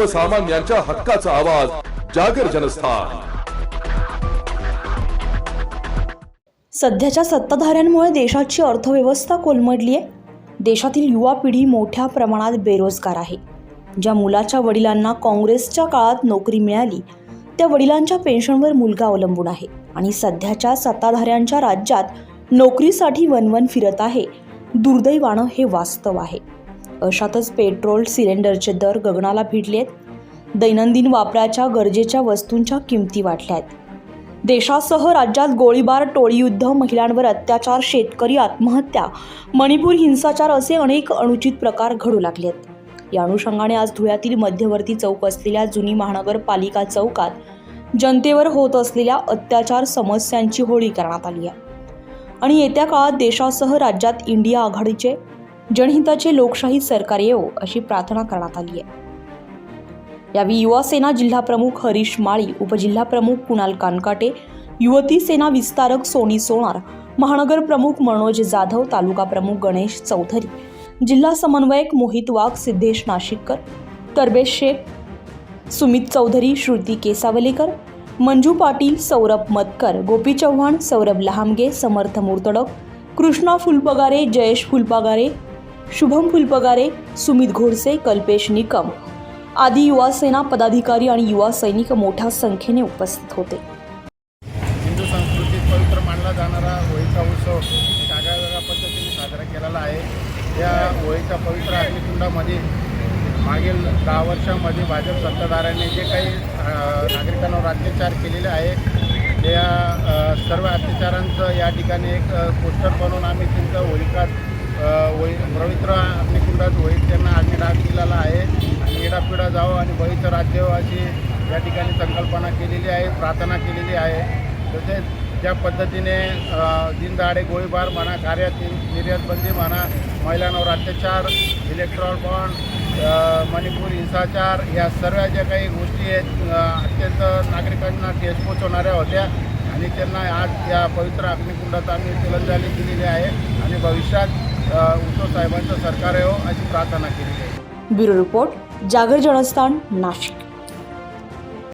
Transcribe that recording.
सर्वसामान्यांच्या हक्काचा आवाज जागर जनस्थान. सध्याच्या सत्ताधाऱ्यांमुळे देशाची अर्थव्यवस्था कोलमडली आहे देशातील युवा पिढी मोठ्या प्रमाणात बेरोजगार आहे. ज्या मुलाच्या वडिलांना काँग्रेसच्या काळात नोकरी मिळाली त्या वडिलांच्या पेन्शनवर मुलगा अवलंबून आहे आणि सध्याच्या सत्ताधाऱ्यांच्या राज्यात नोकरीसाठी वनवन फिरत आहे. दुर्दैवानं हे वास्तव आहे. अशातच पेट्रोल सिलेंडरचे दर गगनाला भिडले आहेत दैनंदिन वापराच्या गरजेच्या वस्तूंच्या किमती वाढल्या आहेत देशासह राज्यात गोळीबार टोळीयुद्ध महिलांवर अत्याचार शेतकरी आत्महत्या मणिपूर हिंसाचार असे अनेक अनुचित प्रकार घडू लागले आहेत या अनुषंगाने आज धुळ्यातील मध्यवर्ती चौक असलेल्या जुनी महानगरपालिका चौकात जनतेवर होत असलेल्या अत्याचार समस्यांची होळी करण्यात आली आहे. आणि येत्या काळात देशासह राज्यात इंडिया आघाडीचे जनहिताचे लोकशाही सरकार येवो अशी प्रार्थना करण्यात आली आहे. यावेळी युवा सेना जिल्हा प्रमुख हरीश माळी उपजिल्हा प्रमुख कुणाल कानकाटे युवती सेना विस्तारक सोनी सोनार महानगर प्रमुख मनोज जाधव तालुका प्रमुख गणेश चौधरी जिल्हा समन्वयक मोहित वाघ सिद्धेश नाशिककर तरबेज शेख सुमित चौधरी श्रुती केसावलेकर मंजू पाटील सौरभ मतकर गोपी चव्हाण सौरभ लहामगे समर्थ मुर्तडक कृष्णा फुलपगारे जयेश फुलपगारे शुभम फुलपगारे सुमित घोडसे कल्पेश निकम आदी युवा सेना पदाधिकारी आणि युवा सैनिक मोठ्या संख्येने उपस्थित होते. हिंदू संस्कृतीत पवित्र मानला जाणारा होळीचा उत्सव एक आगळ्या वेगळ्या पद्धतीने साजरा केलेला आहे. या होळीच्या पवित्र अग्निकुंडामध्ये मागील दहा वर्षामध्ये भाजप सत्ताधाऱ्यांनी जे काही नागरिकांवर अत्याचार केलेले आहे त्या सर्व अत्याचारांचं या ठिकाणी एक पोस्टर बनवून आम्ही त्यांचं होळीकात अ, पवित्र अग्निकुंडात होळीत त्यांना अग्निडाग दिलेला आहे. आणि येडापिडा जावं आणि बळीचं राज्य अशी या ठिकाणी संकल्पना केलेली आहे प्रार्थना केलेली आहे. तसेच ज्या पद्धतीने दिनदाडे गोळीबार म्हणा कार्यात निर्यातबंदी म्हणा महिलांवर अत्याचार इलेक्ट्रॉल बॉन्ड मणिपूर हिंसाचार या सर्व ज्या काही गोष्टी आहेत अत्यंत नागरिकांना ठेस पोचवणाऱ्या होत्या. आणि त्यांना आज या पवित्र अग्निकुंडात आम्ही तिलंजाली दिलेली आहे. आणि भविष्यात उद्धव साहेबांचं सरकार यावं हो, अशी प्रार्थना केली आहे ब्युरो रिपोर्ट जागर जनस्थान नाशिक.